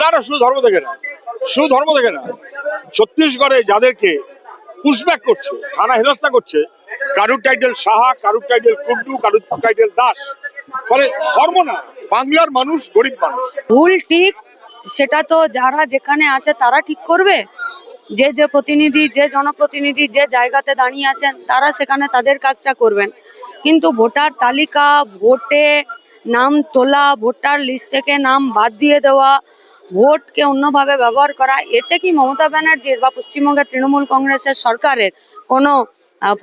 না না, শুধু ধর্ম দেখে না। শুধু ধর্ম দেখে না। ছত্তিশগড়ে যাদেরকে পুশব্যাক করছে, থানা হেনস্থা করছে, কারুর টাইটেল সাহা, কারুর টাইটেল কুন্ডু কারুর টাইটেল দাস, ফলে ধর্ম না, বাংলার মানুষ গরিব মানুষ। ভুল ঠিক, সেটা তো যারা যেখানে আছে তারা ঠিক করবে। যে যে প্রতিনিধি, যে জনপ্রতিনিধি যে জায়গাতে দাঁড়িয়ে আছেন, তারা সেখানে তাদের কাজটা করবেন। কিন্তু ভোটার তালিকা, ভোটে নাম তোলা, ভোটার লিস্ট থেকে নাম বাদ দিয়ে দেওয়া ভোটকে অন্যভাবে ব্যবহার করা, এতে কি মমতা ব্যানার্জির বা পশ্চিমবঙ্গের তৃণমূল কংগ্রেসের সরকারের কোনো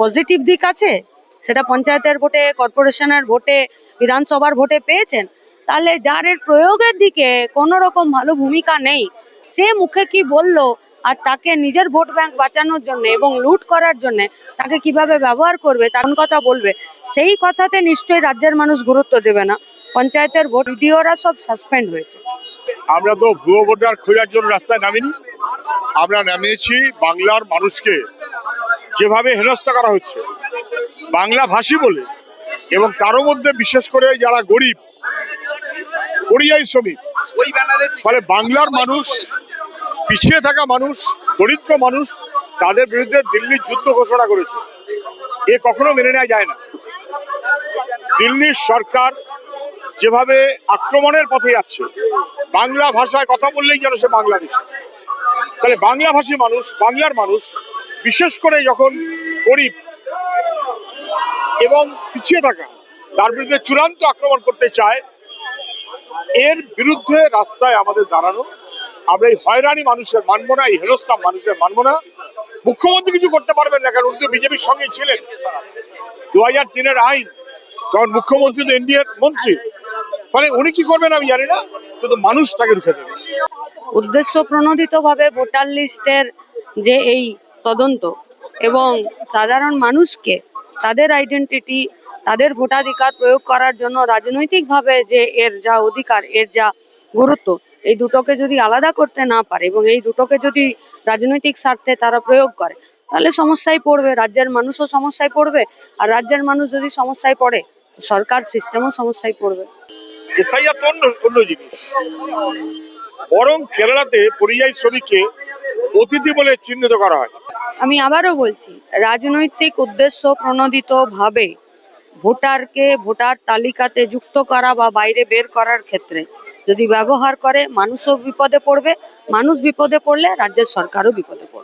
পজিটিভ দিক আছে? সেটা পঞ্চায়েতের ভোটে, কর্পোরেশনের ভোটে, বিধানসভার ভোটে পেয়েছেন? তাহলে যার এর প্রয়োগের দিকে কোনো রকম ভালো ভূমিকা নেই। সে মুখে কি বলল আর তাকে নিজের ভোট ব্যাংক বাঁচানোর জন্য এবং লুট করার জন্য তাকে কীভাবে ব্যবহার করবে, তার কথা বলবে? সেই কথাতে নিশ্চয়ই রাজ্যের মানুষ গুরুত্ব দেবে না। পঞ্চায়েতের ভোট ভিডিওরা সব সাসপেন্ড হয়েছে। আমরা তো ভুয়ো ভোটার খোঁজার জন্য রাস্তায় নামিনি। আমরা নামিয়েছি বাংলার মানুষকে যেভাবে হেনস্থা করা হচ্ছে, বাংলা ভাষী বলে, এবং তারও মধ্যে বিশেষ করে যারা গরিব পরিযায়ী শ্রমিক, ফলে বাংলার মানুষ, পিছিয়ে থাকা মানুষ, দরিদ্র মানুষ, তাদের বিরুদ্ধে দিল্লির যুদ্ধ ঘোষণা করেছে। এ কখনো মেনে নেওয়া যায় না। দিল্লির সরকার যেভাবে আক্রমণের পথে যাচ্ছে বাংলা ভাষায় কথা বললেই যেন সে বাংলাদেশ। তাহলে বাংলা ভাষী মানুষ, বাংলার মানুষ, বিশেষ করে যখন গরিব এবং পিছিয়ে থাকা, তার বিরুদ্ধে চূড়ান্ত আক্রমণ করতে চায়, এর বিরুদ্ধে রাস্তায় আমাদের দাঁড়ানো। আমরা এই হয়রানি মানুষের মানবো না, এই হেনস্থা মানুষের মানবো না। মুখ্যমন্ত্রী কিছু করতে পারবেন না, কারণ বিজেপির সঙ্গে ছিলেন। দু হাজার তিনের আইন, তখন মুখ্যমন্ত্রী তো এনডিএর মন্ত্রী। ফলে উনি কি করবেন আমি জানি না কিন্তু মানুষ তাকে রুখে দেবে। উদ্দেশ্য প্রণোদিতভাবে ভোটার লিস্টের যে এই তদন্ত এবং সাধারণ মানুষকে তাদের আইডেন্টিটি তাদের ভোটাধিকার প্রয়োগ করার জন্য রাজনৈতিকভাবে যে এর যা অধিকার, এর যা গুরুত্ব, এই দুটোকে যদি আলাদা করতে না পারে এবং এই দুটোকে যদি রাজনৈতিক স্বার্থে তারা প্রয়োগ করে, তাহলে সমস্যায় পড়বে, রাজ্যের মানুষও সমস্যায় পড়বে, আর রাজ্যের মানুষ যদি সমস্যায় পড়ে, সরকার সিস্টেমও সমস্যায় পড়বে। এসআইআর তো অন্য অন্য জিনিস। বরং কেরালাতে পরিযায়ী শ্রমিককে অতিথি বলে চিহ্নিত করা হয়। আমি আবারও বলছি, রাজনৈতিক উদ্দেশ্য প্রণোদিত ভাবে ভোটারকে ভোটার তালিকাতে যুক্ত করা বা বাইরে বের করার ক্ষেত্রে যদি ব্যবহার করে, মানুষও বিপদে পড়বে। মানুষ বিপদে পড়লে রাজ্যের সরকারও বিপদে পড়বে।